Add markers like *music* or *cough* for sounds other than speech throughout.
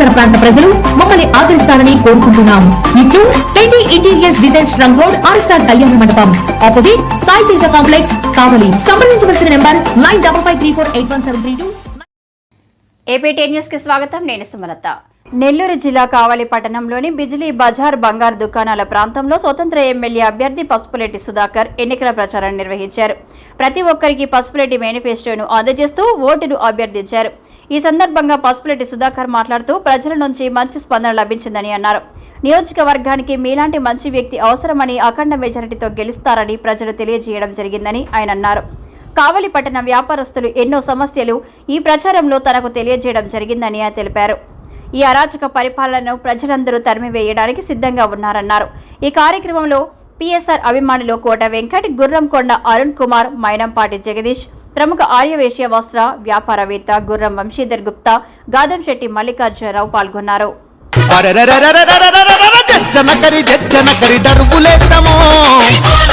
పరిసర ప్రాంత ప్రజలు మమ్మల్ని ఆదరిస్తారని కోరుకుంటున్నాం. ఇట్లు twenty interiors design trunk road RSR Kalyana Mandapam. Opposite Sai Teja complex Kavali. సంప్రదించవలసిన number nine double five three four eight one seven three two. APT న్యూస్కి స్వాగతం. నేను సుమలత. నెల్లూరు జిల్లా కావలి పట్టణంలోని బిజిలీ బజార్ బంగారు దుకాణాల ప్రాంతంలో స్వతంత్ర ఎమ్మెల్యే అభ్యర్థి పసుపులెట్టి సుధాకర్ ఎన్నికల ప్రచారం నిర్వహించారు. ప్రతి ఒక్కరికి పసుపులెట్టి మేనిఫెస్టోను అందజేస్తూ ఓటును అభ్యర్థించారు. ఈ సందర్భంగా పసుపులెట్టి సుధాకర్ మాట్లాడుతూ ప్రజల నుంచి మంచి స్పందన లభించిందని అన్నారు. నియోజకవర్గానికి మీలాంటి మంచి వ్యక్తి అవసరమని అఖండ మెజారిటీతో గెలుస్తారని ప్రజలు తెలియజేయడం జరిగిందని ఆయన అన్నారు. కావలి పట్టణ వ్యాపారస్తులు ఎన్నో సమస్యలు ఈ ప్రచారంలో తనకు తెలియజేయడం జరిగిందని ఆయన తెలిపారు. ఈ అరాచక పరిపాలనను ప్రజలందరూ తరిమివేయడానికి సిద్ధంగా ఉన్నారన్నారు. ఈ కార్యక్రమంలో పిఎస్ఆర్ అభిమానులు కోట వెంకట్ గుర్రంకొండ అరుణ్ కుమార్ మైనంపాటి జగదీష్ ప్రముఖ ఆర్యవేశ్య వస్త్ర వ్యాపారవేత్త గుర్రం వంశీధర్ గుప్తా గాదం శెట్టి మల్లికార్జునరావు పాల్గొన్నారు. *laughs*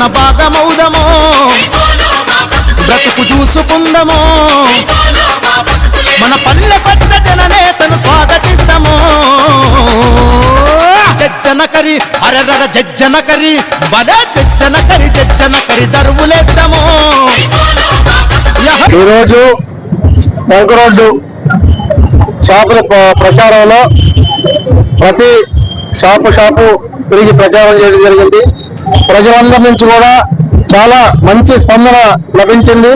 మన భాగమౌదము బ్రతుకు చూసుకుందమో. మన పల్లె పట్ల జననేతను స్వాగతిద్దాము జజ్జనకరి అరరర జజ్జనకరి బల జజ్జనకరి జజ్జనకరి దరువులేద్దాము. యహ. ఈరోజు బంక్ రోడ్డు షాపుల ప్రచారంలో ప్రతి షాపు షాపు తిరిగి ప్రచారం చేయడం జరిగింది. ప్రజలందరి నుంచి కూడా చాలా మంచి స్పందన లభించింది.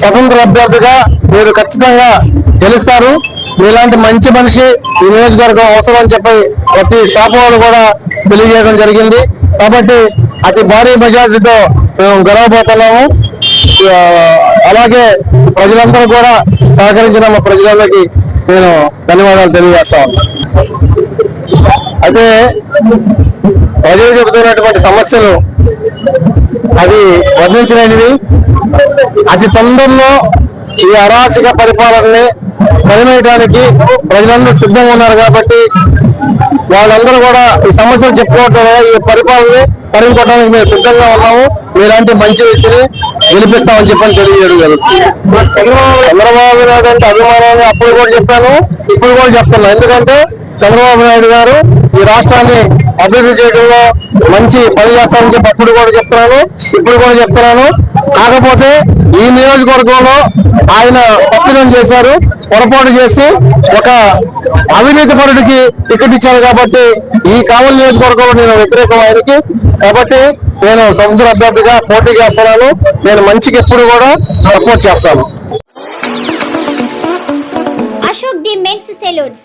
స్వతంత్ర అభ్యర్థిగా మీరు ఖచ్చితంగా గెలుస్తారు. మీలాంటి మంచి మనిషి ఈ నియోజకవర్గం అవసరం అని చెప్పి ప్రతి షాపు వాళ్ళు కూడా తెలియజేయడం జరిగింది. కాబట్టి అతి భారీ మెజార్టీతో మేము గెలవబోతున్నాము. అలాగే ప్రజలందరూ కూడా సహకరించిన మా ప్రజలందరికీ నేను ధన్యవాదాలు తెలియజేస్తా ఉన్నా అయితే ప్రజలు చెబుతున్నటువంటి సమస్యలు అవి వర్ణించలేనివి అతి తొందరలో ఈ అరాచక పరిపాలనని పరిమేయడానికి ప్రజలందరూ సిద్ధంగా ఉన్నారు కాబట్టి వాళ్ళందరూ కూడా ఈ సమస్యలు చెప్పుకోవటం ఈ పరిపాలనని పరిగొట్టడానికి మేము సిద్ధంగా ఉన్నాము. మీలాంటి మంచి వ్యక్తిని గెలిపిస్తామని చెప్పని తెలియజేయడం జరుగుతుంది. చంద్రబాబు నాయుడు అంటే అభిమానాన్ని అప్పుడు కూడా చెప్పాను ఇప్పుడు కూడా చెప్తున్నాను ఎందుకంటే చంద్రబాబు నాయుడు గారు ఈ రాష్ట్రాన్ని అభివృద్ధి చేయడంలో మంచి పని చేస్తామని చెప్పి అప్పుడు కూడా చెప్తున్నాను ఇప్పుడు కూడా చెప్తున్నాను. కాకపోతే ఈ నియోజకవర్గంలో ఆయన తప్పిదం చేశారు పొరపాటు చేసి ఒక అవినీతి పరుడికి టికెట్ ఇచ్చారు కాబట్టి ఈ కావలి నియోజకవర్గంలో నేను వ్యతిరేకం ఆయనకి. కాబట్టి నేను సముద్ర అభ్యర్థిగా పోటీ చేస్తున్నాను. నేను మంచికి ఎప్పుడు కూడా సపోర్ట్ చేస్తాను. Ashok the men's salons.